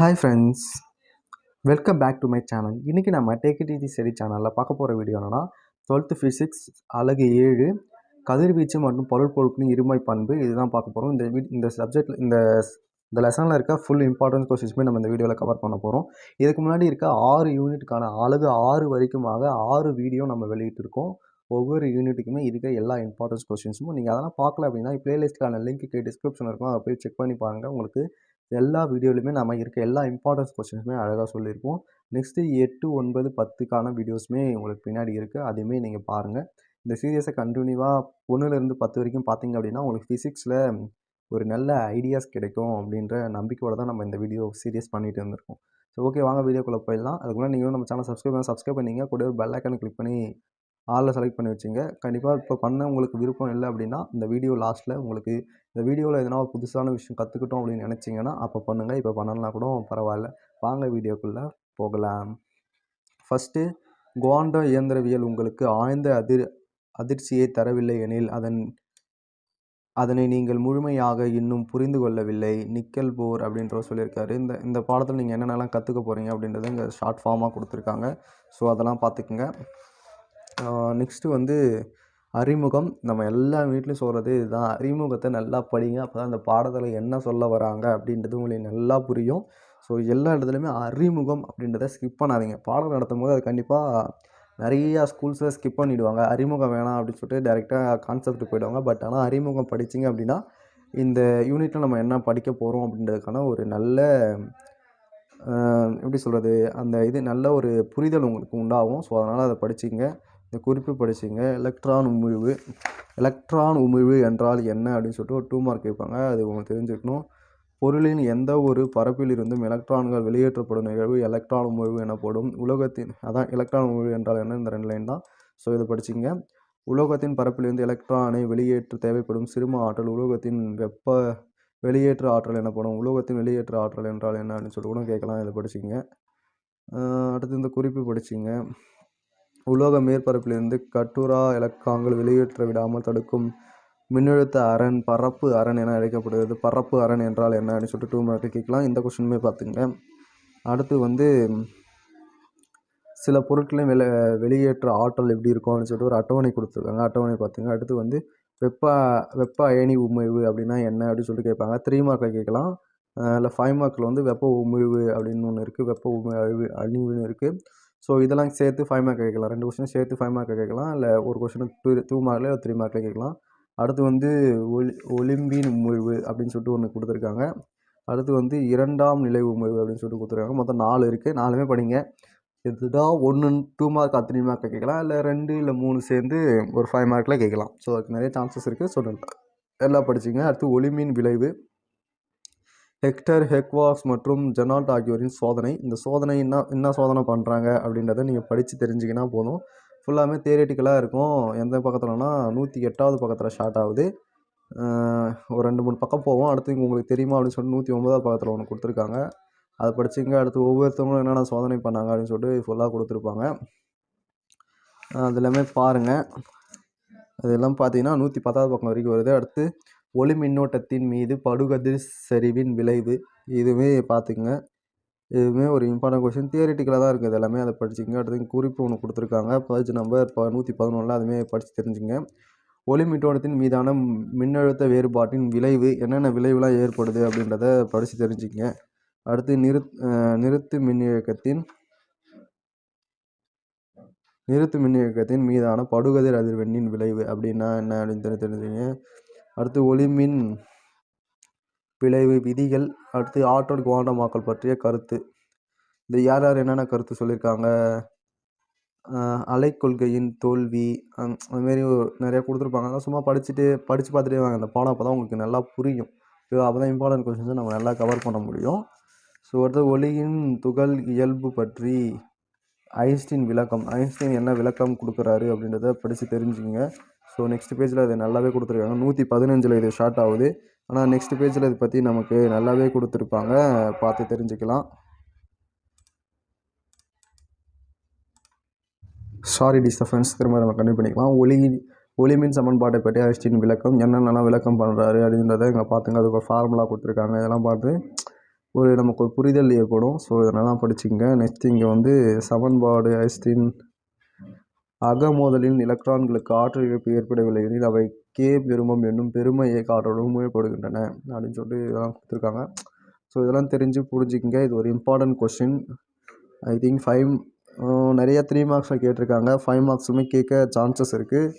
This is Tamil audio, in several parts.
Hi friends welcome back to my channel இன்றைக்கி நம்ம டேக் இட் ஈஸி சரி சேனலில் பார்க்க போகிற வீடியோ என்னென்னா டுவெல்த்து ஃபிசிக்ஸ் அழகு ஏழு கதிர்வீச்சு மற்றும் பொருள் பொருட்களின் இருமை பண்பு. இதுதான் பார்க்க போகிறோம் இந்த வீ இந்த சப்ஜெக்ட் இந்த இந்த லெசனில் இருக்க ஃபுல் இம்பார்ட்டன்ஸ் கொஸ்டின்ஸுமே நம்ம இந்த வீடியோவில் கவர் பண்ண போகிறோம் இதுக்கு முன்னாடி இருக்க ஆறு யூனிட்டுக்கான அழகு ஆறு வரைக்குமாக ஆறு வீடியோ நம்ம வெளியிட்டிருக்கோம் ஒவ்வொரு யூனிட்டுக்குமே இருக்க எல்லா இம்பார்ட்டன்ஸ் கொஸ்டின்ஸும் நீங்கள் அதெல்லாம் பார்க்கல அப்படின்னா பிளேலிஸ்ட்டுக்கான லிங்க்கு டிஸ்கிரிப்ஷன் இருக்கும். அதை போய் செக் பண்ணி பாருங்கள் உங்களுக்கு எல்லா வீடியோலையுமே நம்ம இருக்க எல்லா இம்பார்ட்டன்ஸ் கொஸ்டின்ஸுமே அழகாக சொல்லியிருப்போம். நெக்ஸ்ட்டு எட்டு ஒன்பது பத்துக்கான வீடியோஸுமே உங்களுக்கு பின்னாடி இருக்குது அதையுமே நீங்கள் பாருங்கள் இந்த சீரியஸை கண்டினியூவாக ஒன்றுலேருந்து பத்து வரைக்கும் பார்த்தீங்க அப்படின்னா உங்களுக்கு ஃபிசிக்ஸில் ஒரு நல்ல ஐடியாஸ் கிடைக்கும் அப்படின்ற நம்பிக்கையோடு தான் நம்ம இந்த வீடியோ சீரியஸ் பண்ணிகிட்டு இருந்திருக்கோம். ஸோ ஓகே வாங்க வீடியோக்குள்ளே போயிடலாம். அதுக்குள்ளே நீங்களும் நம்ம சேனல் சப்ஸ்கிரைப் பண்ணி சப்ஸ்கிரைப் பண்ணிங்க. கூட ஒரு பெல் ஐக்கானை கிளிக் பண்ணி ஆளில் செலக்ட் பண்ணி வச்சுங்க. கண்டிப்பாக இப்போ பண்ண உங்களுக்கு விருப்பம் இல்லை அப்படின்னா இந்த வீடியோ லாஸ்ட்டில் உங்களுக்கு இந்த வீடியோவில் எதனா ஒரு புதுசான விஷயம் கற்றுக்கிட்டோம் அப்படின்னு நினச்சிங்கன்னா அப்போ பண்ணுங்கள் இப்போ பண்ணலாம் கூட பரவாயில்ல. வாங்க வீடியோக்குள்ளே போகலாம். ஃபஸ்ட்டு குவாண்டோ இயந்திரவியல் உங்களுக்கு ஆழ்ந்த அதிர் அதிர்ச்சியை தரவில்லை எனில் அதன் அதனை நீங்கள் முழுமையாக இன்னும் புரிந்து கொள்ளவில்லை. நிக்கல் போர் அப்படின்ற சொல்லியிருக்காரு. இந்த இந்த பாடத்தில் நீங்கள் என்னென்னலாம் கற்றுக்க போகிறீங்க அப்படின்றத இங்கே ஷார்ட் ஃபார்மாக கொடுத்துருக்காங்க. ஸோ அதெல்லாம் பார்த்துக்குங்க. நெக்ஸ்ட்டு வந்து அறிமுகம். நம்ம எல்லா வீட்லேயும் சொல்கிறது இதுதான். அறிமுகத்தை நல்லா படிங்க. அப்போ தான் அந்த பாடத்தில் என்ன சொல்ல வராங்க அப்படின்றது உங்களுக்கு நல்லா புரியும். ஸோ எல்லா இடத்துலையுமே அறிமுகம் அப்படின்றத ஸ்கிப் பண்ணாதீங்க. பாடம் நடத்தும் போது அது கண்டிப்பாக நிறையா ஸ்கூல்ஸில் ஸ்கிப் பண்ணிவிடுவாங்க அறிமுகம் வேணாம் அப்படின்னு சொல்லிட்டு டேரெக்டாக கான்செப்ட் போயிடுவாங்க. பட் ஆனால் அறிமுகம் படிச்சிங்க அப்படின்னா இந்த யூனிட்டில் நம்ம என்ன படிக்க போகிறோம் அப்படின்றதுக்கான ஒரு நல்ல எப்படி சொல்கிறது அந்த இது நல்ல ஒரு புரிதல் உங்களுக்கு உண்டாகும். ஸோ அதனால் அதை படிச்சிங்க இந்த குறிப்பு படிச்சிங்க. எலக்ட்ரான் உமிழ்வு எலக்ட்ரான் உமிழ்வு என்றால் என்ன? அப்படின்னு சொல்லிட்டு ஒரு டூ மார்க் கேட்பாங்க. அது உங்களுக்கு தெரிஞ்சுக்கணும். பொருளின் எந்த ஒரு பரப்பில் இருந்தும் எலக்ட்ரான்கள் வெளியேற்றப்படும் நிகழ்வு எலக்ட்ரான் உமிழ்வு எனப்படும். உலகத்தின் அதான் எலக்ட்ரான் உமிழ்வு என்றால் என்ன? இந்த ரெண்டு லைன் தான். ஸோ இதை படிச்சிங்க. உலோகத்தின் பரப்பிலிருந்து எலக்ட்ரானை வெளியேற்ற தேவைப்படும் சிறும ஆற்றல் உலோகத்தின் வெப்ப வெளியேற்ற ஆற்றல் எனப்படும். உலோகத்தின் வெளியேற்ற ஆற்றல் என்றால் என்ன? அப்படின்னு சொல்லி கூட கேட்கலாம். இதை படிச்சிங்க. அடுத்து இந்த குறிப்பு படிச்சிங்க. உலோக மேற்பரப்பிலிருந்து கட்டுரா எலக்ட்ரான்கள் வெளியேற்ற விடாமல் தடுக்கும் மின்னழுத்த அரண் பரப்பு அரண் என அழைக்கப்படுகிறது. பரப்பு அரண் என்றால் என்ன? அப்படின்னு சொல்லிட்டு டூ மார்க்கு கேட்கலாம். இந்த கொஷினுமே பார்த்துங்க அடுத்து வந்து சில பொருட்களையும் வெளி வெளியேற்ற ஆற்றல் எப்படி இருக்கும்? அப்படின்னு சொல்லிட்டு ஒரு அட்டவணை கொடுத்துருக்காங்க. அட்டவணை பார்த்துங்க. அடுத்து வந்து வெப்ப வெப்ப அயனி உமிழ்வு அப்படின்னா என்ன? அப்படின்னு சொல்லிட்டு கேட்பாங்க. த்ரீ மார்க்கில் கேட்கலாம். இல்லை ஃபைவ் மார்க்கில் வந்து வெப்ப உமிழ்வு அப்படின்னு ஒன்று இருக்குது வெப்ப உமிழ்வு அழிவுன்னு இருக்குது ஸோ இதெல்லாம் சேர்த்து ஃபைவ் மார்க் கேட்கலாம். ரெண்டு கொஸ்டின் சேர்த்து ஃபைவ் மார்க் கேட்கலாம். இல்லை ஒரு கொஸ்டின் டூ டூ மார்க்கில் இல்லை த்ரீ மார்க்கில் கேட்கலாம். அடுத்து வந்து ஒலி ஒலிம்பின் உமிழ்வு அப்படின்னு சொல்லிட்டு ஒன்று கொடுத்துருக்காங்க. அடுத்து வந்து இரண்டாம் நிலை உமிழ்வு அப்படின்னு சொல்லிட்டு கொடுத்துருக்காங்க. மொத்தம் நாலு இருக்குது நாலுமே படிங்க. இதுதான் ஒன்று டூ மார்க் த்ரீ மார்க்கில் கேட்கலாம். இல்லை ரெண்டு இல்லை மூணு சேர்ந்து ஒரு ஃபைவ் மார்க்கில் கேட்கலாம். ஸோ அதுக்கு நிறைய சான்சஸ் இருக்குது ஸோ எல்லாம் படிச்சிங்க. அடுத்து ஒளிமின் விளைவு. ஹெக்டர் ஹெக்வாக்ஸ் மற்றும் ஜெனால்ட் ஆகியோரின் சோதனை. இந்த சோதனை என்ன என்ன சோதனை பண்ணுறாங்க அப்படின்றத நீங்கள் படித்து தெரிஞ்சிங்கன்னா போதும். ஃபுல்லாமே தேரட்டிக்கலாக இருக்கும். எந்த பக்கத்துலனா நூற்றி எட்டாவது பக்கத்தில் ஸ்டார்ட் ஆகுது. ஒரு ரெண்டு மூணு பக்கம் போவோம். அடுத்து உங்களுக்கு தெரியுமா அப்படின்னு சொல்லிட்டு நூற்றி ஒன்பதாவது பக்கத்தில் ஒன்று கொடுத்துருக்காங்க. அதை படிச்சிங்க அடுத்து ஒவ்வொருத்தவங்களும் என்னென்ன சோதனை பண்ணாங்க அப்படின்னு சொல்லிட்டு ஃபுல்லாக கொடுத்துருப்பாங்க. அது எல்லாமே பாருங்கள் அதெல்லாம் பார்த்தீங்கன்னா நூற்றி பத்தாவது பக்கம் வரைக்கும் வருது. அடுத்து ஒளி மின்னோட்டத்தின் மீது படுகதிர் சரிவின் விளைவு. இதுவுமே பார்த்துக்குங்க. இதுவுமே ஒரு இம்பார்ட்டன்ட் கொஷின் தியரிட்டிக்கலாக தான் இருக்குது எல்லாமே. அதை படிச்சுங்க அடுத்து குறிப்பு ஒன்று கொடுத்துருக்காங்க. பேஜ் நம்பர் இப்போ நூற்றி பதினொன்றில் அதுவுமே படித்து தெரிஞ்சுங்க ஒளி மின்னோட்டத்தின் மீதான மின்னழுத்த வேறுபாட்டின் விளைவு என்னென்ன விளைவுலாம் ஏற்படுது அப்படின்றத படித்து தெரிஞ்சுங்க அடுத்து நிறுத் நிறுத்து மின்னியக்கத்தின் நிறுத்து மின்னியக்கத்தின் மீதான படுகதிர் அதிர்வெண்ணின் விளைவு அப்படின்னா என்ன அப்படின்னு தெரிஞ்சுங்க அடுத்து ஒளிமின் விளைவு விதிகள் அடுத்து ஆற்றல் குவாண்டமாக்கல் பற்றிய கருத்து. இந்த யார் யார் என்னென்ன கருத்து சொல்லியிருக்காங்க அலைக்கொள்கையின் தோல்வி அதுமாரி நிறையா கொடுத்துருப்பாங்க. அதெல்லாம் சும்மா படிச்சுட்டு படித்து பார்த்துட்டே வாங்க. அந்த பாடம் அப்போ தான் உங்களுக்கு நல்லா புரியும். அப்போ தான் இம்பார்ட்டன்ட் கொஷின்ஸை நம்ம நல்லா கவர் பண்ண முடியும். ஸோ அடுத்து ஒளியின் துகள் இயல்பு பற்றி ஐன்ஸ்டீன் விளக்கம். ஐன்ஸ்டீன் என்ன விளக்கம் கொடுக்குறாரு அப்படின்றத படித்து தெரிஞ்சுங்க ஸோ நெக்ஸ்ட் பேஜில் அது நல்லாவே கொடுத்துருக்காங்க. நூற்றி பதினஞ்சில் இது ஷார்ட் ஆகுது. ஆனால் நெக்ஸ்ட் பேஜில் இதை பற்றி நமக்கு நல்லாவே கொடுத்துருப்பாங்க. பார்த்து தெரிஞ்சுக்கலாம். சாரி டிஸ்டர்பன்ஸ் திரும்ப நம்ம கண்டினியூ பண்ணிக்கலாம். ஒளி ஒளிமின் சமன்பாட்டை பற்றி ஐன்ஸ்டீன் விளக்கம். என்னென்னலாம் விளக்கம் பண்ணுறாரு அப்படின்றத இங்கே பார்த்துங்க. அதுக்கு ஃபார்முலா கொடுத்துருக்காங்க. இதெல்லாம் பார்த்து ஒரு நமக்கு ஒரு புரிதல் ஏற்படும். ஸோ இதெல்லாம் படிச்சுங்க. நெக்ஸ்ட் இங்கே வந்து சமன்பாடு ஐஸ்டின் அகமோதலின் எலக்ட்ரான்களுக்கு ஆற்றல் இழப்பு ஏற்படவில்லை எனில் அவை கே பெருமம் என்னும் பெரும இயக்க ஆற்றலுடன் மூடப்படுகின்றன அப்படின்னு சொல்லிட்டு இதெல்லாம் கொடுத்துருக்காங்க. ஸோ இதெல்லாம் தெரிஞ்சு புரிஞ்சுக்கங்க. இது ஒரு important question I think five நிறைய த்ரீ மார்க்ஸில் கேட்டிருக்காங்க. ஃபைவ் மார்க்ஸுமே கேட்க சான்சஸ் இருக்குது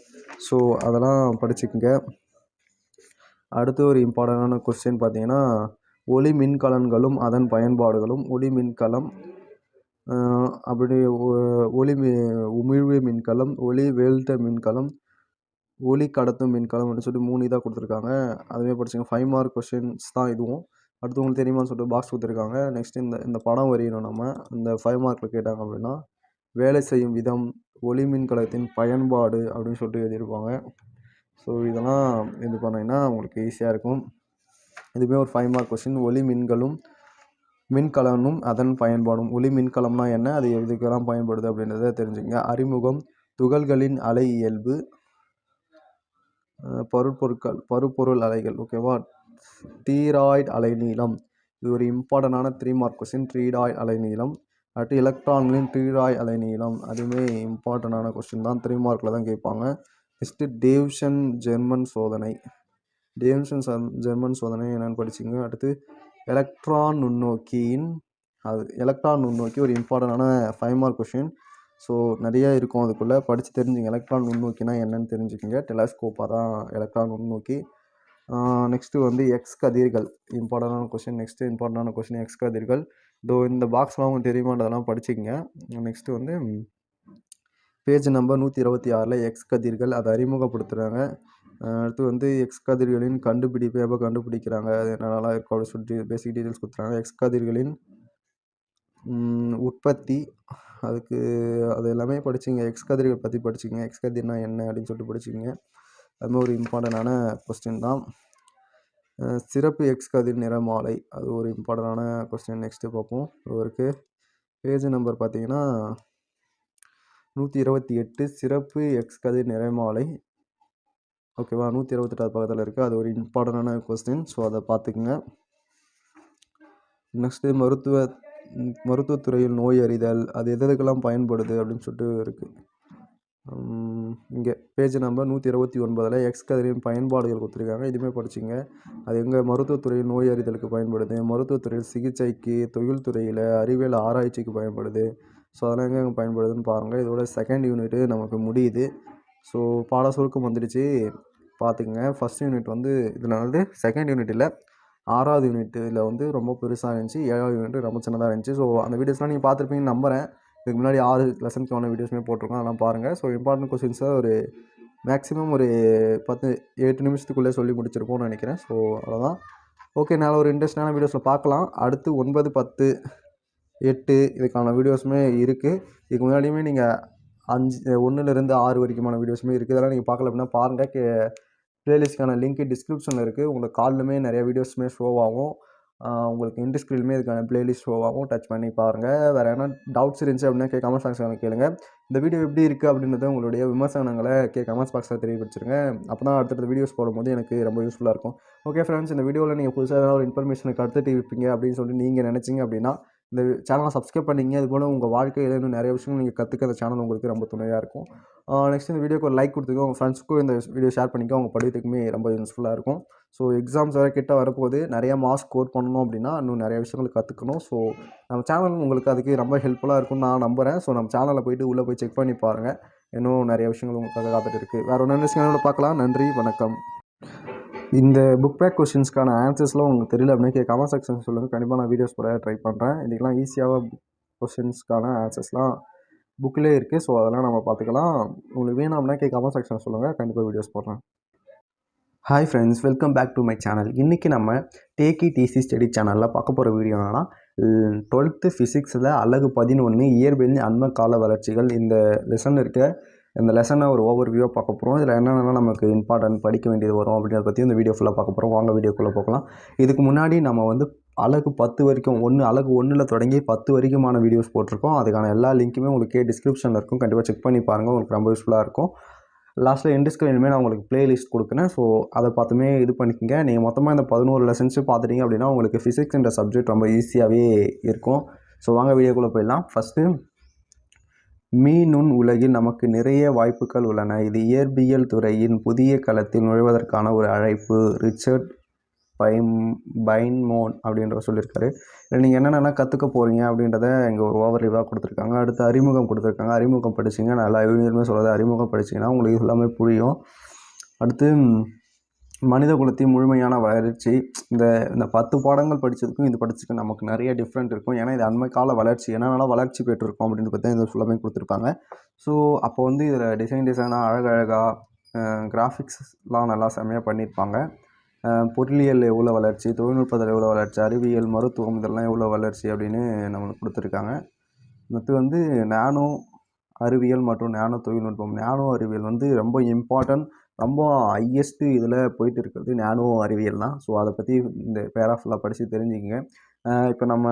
ஸோ அதெல்லாம் படிச்சுக்கோங்க. அடுத்து ஒரு இம்பார்ட்டண்டான கொஸ்டின் பார்த்தீங்கன்னா ஒளி மின்கலன்களும் அதன் பயன்பாடுகளும் ஒளி மின்கலம் அப்படி ஒ- ஒளி உமிழ்வு மின்கலம் ஒளி வேல்ட்ட மின்கலம் ஒளி கடத்தும் மின்கலம் அப்படின்னு சொல்லிட்டு மூணு இதாக கொடுத்துருக்காங்க. அதுவே படிச்சுங்க ஃபைவ் மார்க் கொஸ்டின்ஸ் தான் இதுவும். அடுத்து உங்களுக்கு தெரியுமான்னு சொல்லிட்டு பாக்ஸ் கொடுத்துருக்காங்க. நெக்ஸ்ட் இந்த இந்த படம் வரையணும் நம்ம. இந்த ஃபைவ் மார்க்கில் கேட்டாங்க அப்படின்னா வேலை செய்யும் விதம் ஒளி மின்கலத்தின் பயன்பாடு அப்படின்னு சொல்லிட்டு எழுதியிருப்பாங்க. ஸோ இதெல்லாம் இது பண்ணிங்கன்னா உங்களுக்கு ஈஸியாக இருக்கும். இதுவே ஒரு ஃபைவ் மார்க் கொஸ்டின் ஒளி மின்களும் மின்கலனும் அதன் பயன்பாடும். ஒளி மின்கலம்னா என்ன? அது எதுக்கெல்லாம் பயன்படுது அப்படின்றத தெரிஞ்சுங்க அறிமுகம் துகள்களின் அலை இயல்பு பருப்பொருட்கள் பருப்பொருள் அலைகள் ஓகேவா? தீராய்டு அலைநீளம். இது ஒரு இம்பார்ட்டண்டான த்ரீ மார்க் கொஸ்டின் ட்ரீடாய்டு அலைநீளம். அடுத்து எலக்ட்ரான்களின் ட்ரீடாய் அலைநீளம். அதுவுமே இம்பார்ட்டண்டான கொஸ்டின் தான். த்ரீ மார்க்கில் தான் கேட்பாங்க. நெக்ஸ்ட்டு டேவ்ஷன் ஜெர்மன் சோதனை. டேவ்ஷன் சன்- ஜெர்மன் சோதனை என்னென்னு படிச்சிங்க அடுத்து எலக்ட்ரான் நுண்ணோக்கியின் அது எலக்ட்ரான் நுண்ணோக்கி ஒரு இம்பார்ட்டண்டான ஃபைவ் மார்க் கொஷின் ஸோ நிறைய இருக்கும் அதுக்குள்ளே. படித்து தெரிஞ்சுங்க. எலக்ட்ரான் நுண்ணோக்கினா என்னன்னு தெரிஞ்சுக்கோங்க. டெலஸ்கோப்பாக தான் எலக்ட்ரான் நுண்ணோக்கி. நெக்ஸ்ட்டு வந்து எக்ஸ் கதிர்கள். இம்பார்ட்டண்டான கொஷின் நெக்ஸ்ட்டு இம்பார்ட்டண்டான கொஷின் எக்ஸ் கதிர்கள். இதோ இந்த பாக்ஸ்லாம் உங்களுக்கு தெரியுமான்றதெல்லாம் படிச்சுக்கங்க. நெக்ஸ்ட்டு வந்து பேஜ் நம்பர் நூற்றி இருபத்தி ஆறில் எக்ஸ் கதிர்கள். அதை அறிமுகப்படுத்துகிறாங்க அடுத்து வந்து எக்ஸ் கதிர்களின் கண்டுபிடிப்பு எப்போ கண்டுபிடிக்கிறாங்க? அது என்னென்னலாம் இருக்கும் அப்படின்னு சொல்லிட்டு பேசிக் டீட்டெயில்ஸ் கொடுத்துறாங்க. எக்ஸ் கதிர்களின் உற்பத்தி அதுக்கு அது எல்லாமே படிச்சிங்க. எக்ஸ் கதிர்கள் பற்றி படிச்சிங்க. எக்ஸ் கதிர்னா என்ன அப்படின்னு சொல்லிட்டு படிச்சிங்க. அது மாதிரி ஒரு இம்பார்ட்டண்டான கொஸ்டின் தான். சிறப்பு எக்ஸ் கதிர் நிறமாலை. அது ஒரு இம்பார்ட்டண்டான கொஸ்டின் நெக்ஸ்ட்டு பார்ப்போம். இவருக்கு பேஜ் நம்பர் பார்த்தீங்கன்னா நூற்றி இருபத்தி எட்டு. சிறப்பு எக்ஸ் கதிர் நிறமாலை. ஓகேவா? நூற்றி இருபத்தெட்டாவது பக்கத்தில் இருக்குது அது ஒரு இம்பார்ட்டண்டான கொஸ்டின் ஸோ அதை பார்த்துக்குங்க. நெக்ஸ்ட்டு மருத்துவ மருத்துவத்துறையில் நோய் அறிதல் அது எது எதுக்கெல்லாம் பயன்படுது அப்படின்னு சொல்லிட்டு இருக்குது இங்கே பேஜ் நம்பர் நூற்றி இருபத்தி ஒன்பதில் எக்ஸ் கதிரின் பயன்பாடுகள் கொடுத்துருக்காங்க. இதுவுமே படிச்சிங்க. அது எங்கே மருத்துவத்துறையில் நோய் அறிதலுக்கு பயன்படுது? மருத்துவத்துறையில் சிகிச்சைக்கு தொழில்துறையில் அறிவியல் ஆராய்ச்சிக்கு பயன்படுது. ஸோ அதெல்லாம் எங்கே பயன்படுதுன்னு பாருங்கள் இதோட செகண்ட் யூனிட்டு நமக்கு முடியுது. ஸோ பாட சுருக்கம் வந்துடுச்சு. பார்த்துக்குங்க. ஃபஸ்ட் யூனிட் வந்து இதில் வந்து செகண்ட் யூனிட் இல்லை. ஆறாவது யூனிட்டில் வந்து ரொம்ப பெருசாக இருந்துச்சு. ஏழாவது யூனிட் ரொம்ப சின்னதாக இருந்துச்சு. ஸோ அந்த வீடியோஸ்லாம் நீங்கள் பார்த்துருப்பீங்கன்னு நம்புகிறேன் இதுக்கு முன்னாடி ஆறு லெசன்க்கான வீடியோஸுமே போட்டிருக்கோம். அதெல்லாம் பாருங்கள் ஸோ இம்பார்ட்டன்ட் கொஸ்டின்ஸை ஒரு மேக்ஸிமம் ஒரு பத்து எட்டு நிமிஷத்துக்குள்ளே சொல்லி முடிச்சிருப்போம்னு நினைக்கிறேன். ஸோ அவ்வளோதான் ஓகே நான் ஒரு இன்ட்ரெஸ்டான வீடியோஸில் பார்க்கலாம். அடுத்து ஒன்பது பத்து எட்டு இதுக்கான வீடியோஸுமே இருக்குது இதுக்கு முன்னாடியுமே நீங்கள் அஞ்சு ஒன்றுலேருந்து ஆறு வரைக்குமான வீடியோஸுமே இருக்குது இதெல்லாம் நீங்கள் பார்க்கல அப்படின்னா பாருங்கள் கே ப்ளேலிஸ்ட்க்கான லிங்க் டிஸ்கிரிப்ஷனில் இருக்குது உங்களுக்கு கால்லுமே நிறைய வீடியோஸுமே ஷோ ஆகும். உங்களுக்கு இன்டிஸ்கிரிலுமே இதுக்கான பிளேலிஸ்ட் ஷோ ஆகும். டச் பண்ணி பாருங்கள் வேறு எதனா டவுட்ஸ் இருந்துச்சு அப்படின்னா கே கமெண்ட் பாக்ஸில் கேளுங்க. இந்த வீடியோ எப்படி இருக்குது அப்படின்றத உங்களுடைய விமர்சனங்களை கே கமெண்ட்ஸ் பாக்ஸில் தெரியப்படுத்துருங்க. அப்போ தான் அடுத்தடுத்த வீடியோஸ் போடும்போது எனக்கு ரொம்ப யூஸ்ஃபுல்லாக இருக்கும். ஓகே ஃப்ரெண்ட்ஸ் இந்த வீடியோவில் நீங்கள் புதுசாக ஏதாவது ஒரு இன்ஃபர்மேஷனுக்கு அடுத்துட்டு இருப்பீங்க அப்படின்னு சொல்லிட்டு நீங்கள் நினச்சிங்க அப்படின்னா இந்த சேனலை சப்ஸ்கிரைப் பண்ணிங்க. அதுபோல் உங்கள் வாழ்க்கையில் இன்னும் நிறைய விஷயங்கள் நீங்கள் கற்றுக்க அந்த சேனல் உங்களுக்கு ரொம்ப துணையாக இருக்கும். நெக்ஸ்ட் இந்த வீடியோக்கு ஒரு லைக் கொடுத்துக்கோ உங்கள் ஃப்ரெண்ட்ஸ்க்கும் இந்த வீடியோ ஷேர் பண்ணிக்கோ அவங்க படிக்கிறதுக்குமே ரொம்ப யூஸ்ஃபுல்லாக இருக்கும். ஸோ எக்ஸாம்ஸ் வேறு கிட்ட வரப்போகுது. நிறையா மார்க்ஸ் ஸ்கோர் பண்ணணும் அப்படின்னா இன்னும் நிறைய விஷயங்கள் கற்றுக்கணும் ஸோ நம்ம சேனல் உங்களுக்கு அதுக்கு ரொம்ப ஹெல்ப்ஃபுல்லாக இருக்கும்னு நான் நம்புகிறேன் ஸோ நம்ம சேனலில் போயிட்டு உள்ளே போய் செக் பண்ணி பாருங்கள் இன்னும் நிறைய விஷயங்கள் உங்களுக்காக காத்துட்டு இருக்குது வேறு ஒன்று நினைச்சு பார்க்கலாம். நன்றி வணக்கம். இந்த புக் பேக் கொஷின்ஸ்க்கான ஆன்சர்ஸ்லாம் உங்களுக்கு தெரியல அப்படின்னா கமெண்ட் செக்ஷன் சொல்லுங்கள் கண்டிப்பாக நான் வீடியோஸ் போட ட்ரை பண்ணுறேன் இதுக்கெலாம் ஈஸியாக கொஷின்ஸ்க்கான ஆன்சர்ஸ்லாம் புக்கிலே இருக்குது ஸோ அதெல்லாம் நம்ம பார்த்துக்கலாம். உங்களுக்கு வேணும் அப்படின்னா கமெண்ட் செக்ஷன் சொல்லுங்கள் கண்டிப்பாக வீடியோஸ் போடுறேன். Hi friends welcome back to my channel இன்றைக்கி நம்ம டேக்கி டிசி ஸ்டடி சேனலில் பார்க்க போகிற வீடியோ என்னன்னா டுவெல்த்து ஃபிசிக்ஸில் அழகு பதினொன்று இயற்பியலின் அண்ம கால வளர்ச்சிகள். இந்த லெசன் இருக்க இந்த லெசனை ஒரு ஓவர் வியூவாக பார்க்க போகிறோம் இதில் என்னென்னலாம் நமக்கு இம்பார்ட்டன்ட் படிக்க வேண்டியது வரும் அப்படின்றத பற்றி இந்த வீடியோ ஃபுல்லாக பார்க்க போகிறோம் வாங்க வீடியோக்குள்ளே போகலாம். இதுக்கு முன்னாடி நம்ம வந்து அழகு பத்து வரைக்கும் ஒன்று அழகு ஒன்றில் தொடங்கி பத்து வரைக்குமான வீடியோஸ் போட்டிருக்கோம். அதுக்கான எல்லா லிங்க்குமே உங்களுக்கு டிஸ்கிரிப்ஷனில் இருக்கும். கண்டிப்பாக செக் பண்ணி பாருங்கள் உங்களுக்கு ரொம்ப யூஸ்ஃபுல்லாக இருக்கும். லாஸ்ட்டில் எண்டு ஸ்க்ரீனுமே நான் உங்களுக்கு ப்ளேலிஸ்ட் கொடுக்குறேன். ஸோ அதை பார்த்துமே இது பண்ணிக்கோங்க. நீங்கள் மொத்தமாக இந்த பதினோரு லெசன்ஸு பார்த்துட்டீங்க அப்படின்னா உங்களுக்கு ஃபிசிக்ஸ்ன்ற சப்ஜெக்ட் ரொம்ப ஈஸியாகவே இருக்கும். ஸோ வாங்க வீடியோக்குள்ளே போயிடலாம். ஃபஸ்ட்டு மீனுண் உலகில் நமக்கு நிறைய வாய்ப்புகள் உள்ளன. இது இயற்பியல் துறையின் புதிய களத்தில் நுழைவதற்கான ஒரு அழைப்பு. ரிச்சர்ட் பைம் பைன்மோன் அப்படின்றவர் சொல்லியிருக்காரு. இதில் நீங்கள் என்னென்னலாம் கற்றுக்க போகிறீங்க அப்படின்றத இங்கே ஒரு ஓவர் ரிவாக கொடுத்துருக்காங்க. அடுத்து அறிமுகம் கொடுத்துருக்காங்க. அறிமுகம் படிச்சிங்க நல்லா யூனியருமே சொல்கிறது அறிமுகம் படிச்சிங்கன்னா உங்களுக்கு எல்லாமே புரியும். அடுத்து மனித குலத்தின் முழுமையான வளர்ச்சி இந்த இந்த பத்து பாடங்கள் படித்ததுக்கும் இது படிச்சதுக்கும் நமக்கு நிறைய டிஃப்ரெண்ட் இருக்கும். ஏன்னா இது அண்மை கால வளர்ச்சி. என்னென்னலாம் வளர்ச்சி பெற்றிருக்கோம் அப்படின்னு பார்த்தா இந்த ஃபுல்லாமே கொடுத்துருப்பாங்க. ஸோ அப்போ வந்து இதில் டிசைன் டிசைனாக அழகழகாக கிராஃபிக்ஸ்லாம் நல்லா செம்மையாக பண்ணியிருப்பாங்க. பொருளியல் எவ்வளோ வளர்ச்சி தொழில்நுட்பத்தில் எவ்வளோ வளர்ச்சி அறிவியல் மருத்துவம் இதெல்லாம் எவ்வளோ வளர்ச்சி அப்படின்னு நம்மளுக்கு கொடுத்துருக்காங்க. மற்ற வந்து நானோ அறிவியல் மற்றும் நானோ தொழில்நுட்பம். நானோ அறிவியல் வந்து ரொம்ப இம்பார்ட்டன்ட் ரொம்ப ஹையஸ்ட்டு இதில் போயிட்டு இருக்கிறது நானோ அறிவியல் தான். ஸோ அதை பற்றி இந்த பேராஃபுல்லாக படித்து தெரிஞ்சுக்கங்க. இப்போ நம்ம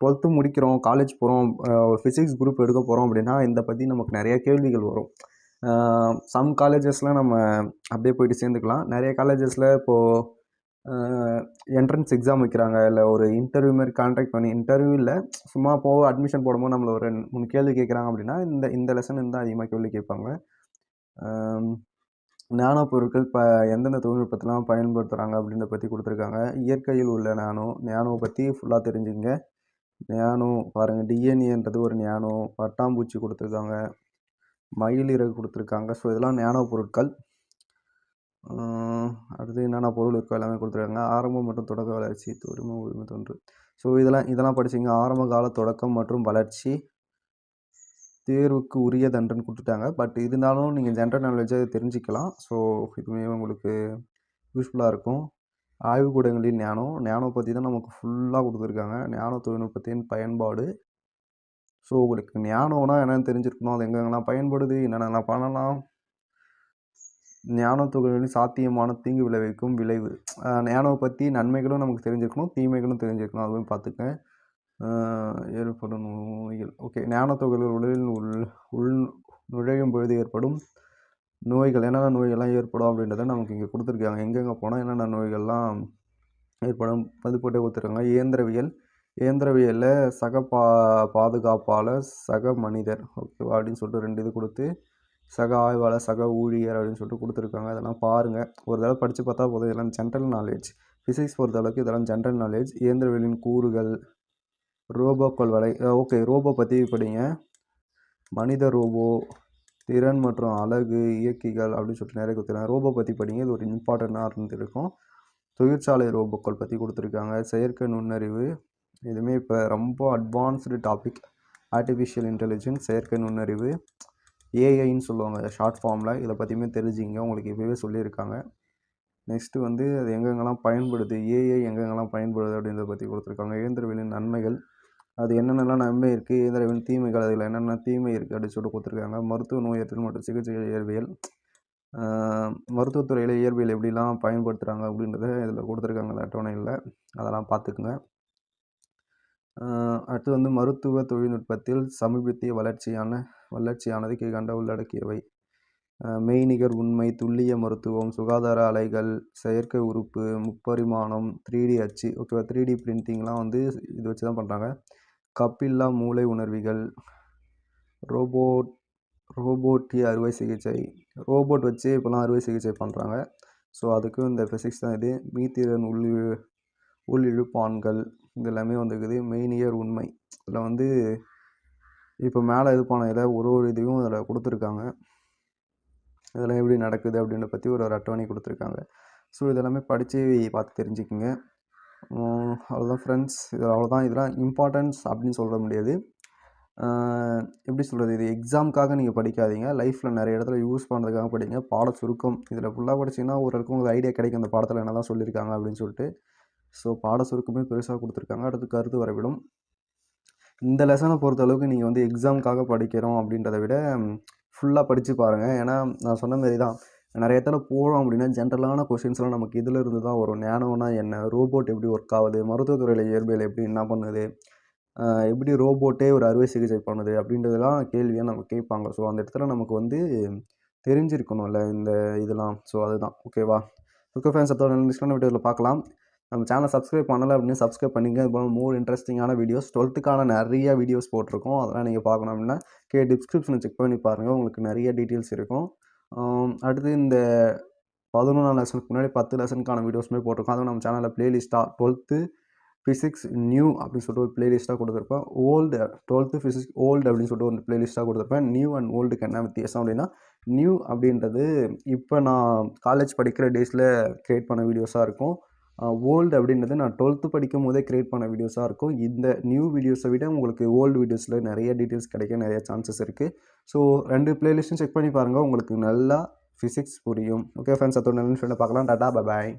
டுவெல்த்து முடிக்கிறோம் காலேஜ் போகிறோம் ஒரு ஃபிசிக்ஸ் குரூப் எடுக்க போகிறோம் அப்படின்னா இதை பற்றி நமக்கு நிறைய கேள்விகள் வரும். சம் காலேஜஸ்லாம் நம்ம அப்படியே போயிட்டு சேர்ந்துக்கலாம். நிறைய காலேஜஸில் இப்போது என்ட்ரன்ஸ் எக்ஸாம் வைக்கிறாங்க. இல்லை ஒரு இன்டர்வியூ மாதிரி கான்டாக்ட் பண்ணி இன்டர்வியூ இல்லை சும்மா போக அட்மிஷன் போடும்போது நம்மளை ஒரு ரெண்டு மூணு கேள்வி கேட்குறாங்க அப்படின்னா இந்த இந்த லெசன் இருந்தால் அதிகமாக கேள்வி கேட்பாங்க. நானோ பொருட்கள் இப்போ எந்தெந்த தொழில்நுட்பத்தெலாம் பயன்படுத்துகிறாங்க அப்படின்றத பற்றி கொடுத்துருக்காங்க. இயற்கையில் உள்ள நானோ நானோ பற்றி ஃபுல்லாக தெரிஞ்சுங்க நானோ பாருங்கள் டிஎன்ஏன்றது ஒரு நானோ பட்டாம்பூச்சி கொடுத்துருக்காங்க. மயில் இறகு கொடுத்துருக்காங்க. ஸோ இதெல்லாம் நானோ பொருட்கள். அடுத்து என்னென்ன பொருள் இருக்கோ எல்லாமே கொடுத்துருக்காங்க. ஆரம்பம் மற்றும் தொடக்க வளர்ச்சி உரிமை உரிமை தொன்று. ஸோ இதெல்லாம் இதெல்லாம் படிச்சிங்க ஆரம்ப கால தொடக்கம் மற்றும் வளர்ச்சி தேர்வுக்கு உரியதன்றன்னு கொடுத்துட்டாங்க. பட் இருந்தாலும் நீங்கள் ஜென்ரல் நாலேஜை தெரிஞ்சுக்கலாம். ஸோ இதுவுமே உங்களுக்கு யூஸ்ஃபுல்லாக இருக்கும். ஆய்வுக்கூடங்களில் ஞானம் ஞானோ பற்றி தான் நமக்கு ஃபுல்லாக கொடுத்துருக்காங்க. ஞான தொழில்நுட்பத்தின் பயன்பாடு. ஸோ உங்களுக்கு ஞானம்னா என்னென்னு தெரிஞ்சிருக்கணும். அது எங்கெங்கெல்லாம் பயன்படுது என்னென்னலாம் பண்ணலாம். ஞான தொழில்களின் சாத்தியமான தீங்கு விளைவிக்கும் விளைவு. ஞானவை பற்றி நன்மைகளும் நமக்கு தெரிஞ்சிருக்கணும் தீமைகளும் தெரிஞ்சிருக்கணும். அதுவும் பார்த்துக்கேன் ஏற்படும் நோய்கள். ஓகே ஞான தொழில்கள் உடலில் உள் உள் நுழையும் பொழுது ஏற்படும் நோய்கள். என்னென்ன நோய்கள்லாம் ஏற்படும் அப்படின்றத நமக்கு இங்கே கொடுத்துருக்காங்க. எங்கெங்கே போனால் என்னென்ன நோய்கள்லாம் ஏற்படும்? அது போட்டு கொடுத்துருக்காங்க. இயந்திரவியல். இயந்திரவியலில் சக பா பாதுகாப்பாளர் சக மனிதர். ஓகேவா அப்படின்னு சொல்லிட்டு ரெண்டு இது கொடுத்து சக ஆய்வாளர் சக ஊழியர் அப்படின்னு சொல்லிட்டு கொடுத்துருக்காங்க. அதெல்லாம் பாருங்கள் ஒரு தடவை படித்து பார்த்தா போதும். இதெல்லாம் ஜென்ரல் நாலேஜ் ஃபிசிக்ஸ் பொறுத்தளவுக்கு இதெல்லாம் ஜென்ரல் நாலேஜ் இயந்திரவியலின் கூறுகள். ரோபோக்கள் வலை ஓகே ரோபோ பற்றி படிங்க மனித ரோபோ திறன் மற்றும் அழகு இயக்கிகள் அப்படின்னு சொல்லிட்டு நிறைய கொடுத்துருக்காங்க. ரோபோ பற்றி படிங்க இது ஒரு இம்பார்ட்டண்ட்டாக இருந்திருக்கும். தொழிற்சாலை ரோபோக்கள் பற்றி கொடுத்துருக்காங்க. செயற்கை நுண்ணறிவு இதுவுமே இப்போ ரொம்ப அட்வான்ஸ்டு டாபிக் ஆர்டிஃபிஷியல் இன்டெலிஜென்ஸ் செயற்கை நுண்ணறிவு ஏஐன்னு சொல்லுவாங்க ஷார்ட் ஃபார்மில் இதை பற்றியுமே தெரிஞ்சுங்க உங்களுக்கு இப்போவே சொல்லியிருக்காங்க. நெக்ஸ்ட்டு வந்து அது எங்கெங்கெல்லாம் பயன்படுது ஏஐ எங்கெங்கெல்லாம் பயன்படுது அப்படின்றத பற்றி கொடுத்துருக்காங்க. இயந்திரவியலின் நன்மைகள் அது என்னென்னலாம் நன்மை இருக்குது இயந்திரவியல் தீமைகள் அதில் என்னென்ன தீமை இருக்குது அப்படின்னு சொல்லிட்டு கொடுத்துருக்காங்க. மருத்துவ நோயற்றல் மற்றும் சிகிச்சை இயற்பியல் மருத்துவத்துறையில் இயற்பியல் எப்படிலாம் பயன்படுத்துகிறாங்க அப்படின்றத இதில் கொடுத்துருக்காங்க அந்த அட்டவணையில். அதெல்லாம் பார்த்துக்குங்க. அடுத்து வந்து மருத்துவ தொழில்நுட்பத்தில் சமீபத்திய வளர்ச்சியான வளர்ச்சியானது கீழ்கண்ட உள்ளடக்கியவை. மெய்நிகர் உண்மை துல்லிய மருத்துவம் சுகாதார அலைகள் செயற்கை உறுப்பு முப்பரிமாணம் த்ரீ டி அச்சு. ஓகேவா த்ரீ டி பிரிண்டிங்லாம் வந்து இது வச்சு தான் பண்ணுறாங்க கப்பில்லா மூளை உணர்விகள் ரோபோட் ரோபோட்டி அறுவை சிகிச்சை. ரோபோட் வச்சு இப்போலாம் அறுவை சிகிச்சை பண்ணுறாங்க ஸோ அதுக்கும் இந்த ஃபிசிக்ஸ் தான் இது. மீத்திறன் உள் உள்ளிழுப்பான்கள் இது எல்லாமே வந்துருக்குது. மெய்நியர் உண்மை. இதில் வந்து இப்போ மேலே இது பண்ண இதை ஒரு ஒரு இதையும் அதில் கொடுத்துருக்காங்க. இதெல்லாம் எப்படி நடக்குது அப்படின்றத பற்றி ஒரு ஒரு அட்டவணை கொடுத்துருக்காங்க. ஸோ இதெல்லாமே படித்து பார்த்து தெரிஞ்சுக்குங்க. அவ்வளோதான் ஃப்ரெண்ட்ஸ் இது அவ்வளோதான் இதெல்லாம் இம்பார்ட்டன்ஸ் அப்படின்னு சொல்ல முடியாது. எப்படி சொல்கிறது இது எக்ஸாமுக்காக நீங்கள் படிக்காதீங்க. லைஃப்பில் நிறைய இடத்துல யூஸ் பண்ணுறதுக்காக படிங்க. பாட சுருக்கம். இதில் ஃபுல்லாக படிச்சிங்கன்னா ஓரளவுக்கு உங்களுக்கு ஐடியா கிடைக்கும். அந்த பாடத்தில் என்ன தான் சொல்லியிருக்காங்க அப்படின்னு சொல்லிட்டு. ஸோ பாட சுருக்கமே பெருசாக கொடுத்துருக்காங்க. அடுத்து கருத்து வரவிடும் இந்த லெசனை பொறுத்த அளவுக்கு நீங்கள் வந்து எக்ஸாமுக்காக படிக்கிறோம் அப்படின்றத விட ஃபுல்லாக படித்து பாருங்கள் ஏன்னா நான் சொன்ன மாரி தான். நிறைய இடத்துல போகிறோம் அப்படின்னா ஜென்ரலான கொஷின்ஸ்லாம் நமக்கு இதில் இருந்து தான் வரும். நேனோனா என்ன? ரோபோட் எப்படி ஒர்க் ஆகுது? மருத்துவத்துறையில் இயற்பியல் எப்படி என்ன பண்ணுது? எப்படி ரோபோட்டே ஒரு அறுவை சிகிச்சை பண்ணுது? அப்படின்றதெல்லாம் கேள்வியாக நம்ம கேட்பாங்க. ஸோ அந்த இடத்துல நமக்கு வந்து தெரிஞ்சிருக்கணும்ல இந்த இதெல்லாம். ஸோ அதுதான். ஓகேவா ஓகே ஃபேன்ஸ் அதோட நெக்ஸ்டான வீடியோவில் பார்க்கலாம். நம்ம சேனல் சப்ஸ்கிரைப் பண்ணலை அப்படின்னு சப்ஸ்கிரைப் பண்ணிங்க இது போல் மோர் இன்ட்ரெஸ்டிங்கான வீடியோஸ் டுவெல்த்துக்கான நிறைய வீடியோஸ் போட்டிருக்கோம். அதெல்லாம் நீங்கள் பார்க்கணும் அப்படின்னா கே டிஸ்கிரிப்ஷனை செக் பண்ணி பாருங்கள் உங்களுக்கு நிறைய டீட்டெயில்ஸ் இருக்கும். அடுத்து இந்த பதினொன்றாம் லெசனுக்கு முன்னாடி பத்து லெசனுக்கான வீடியோஸுமே போட்டிருக்கோம். அதுவும் நம்ம சேனலில் ப்ளேலிஸ்ட்டாக டுவெல்த்து ஃபிசிக்ஸ் நியூ அப்படின்னு சொல்லிட்டு ஒரு ப்ளேலிஸ்ட்டாக கொடுத்துருப்பேன். ஓல்டு டுவெல்த்து ஃபிசிக்ஸ் ஓல்டு அப்படின்னு சொல்லிட்டு ஒரு ப்ளேலிஸ்ட்டாக கொடுத்துருப்பேன். நியூ அண்ட் ஓல்டுக்கு என்ன வித்தியாசம் அப்படின்னா நியூ அப்படின்றது இப்போ நான் காலேஜ் படிக்கிற டேஸில் க்ரியேட் பண்ண வீடியோஸாக இருக்கும். ஓல்டு அப்படின்றது நான் டுவெல்த்து படிக்கும் போதே க்ரியேட் பண்ண வீடியோஸாக இருக்கும். இந்த நியூ வீடியோஸை விட உங்களுக்கு ஓல்டு வீடியோஸில் நிறைய டீட்டெயில்ஸ் கிடைக்க நிறைய சான்சஸ் இருக்குது ஸோ ரெண்டு பிளேலிஸ்ட்டும் செக் பண்ணி பாருங்கள் உங்களுக்கு நல்லா ஃபிசிக்ஸ் புரியும். ஓகே ஃப்ரெண்ட்ஸ் அதோட நல்ல ஃப்ரெண்டை பார்க்கலாம். டாட்டா பாய்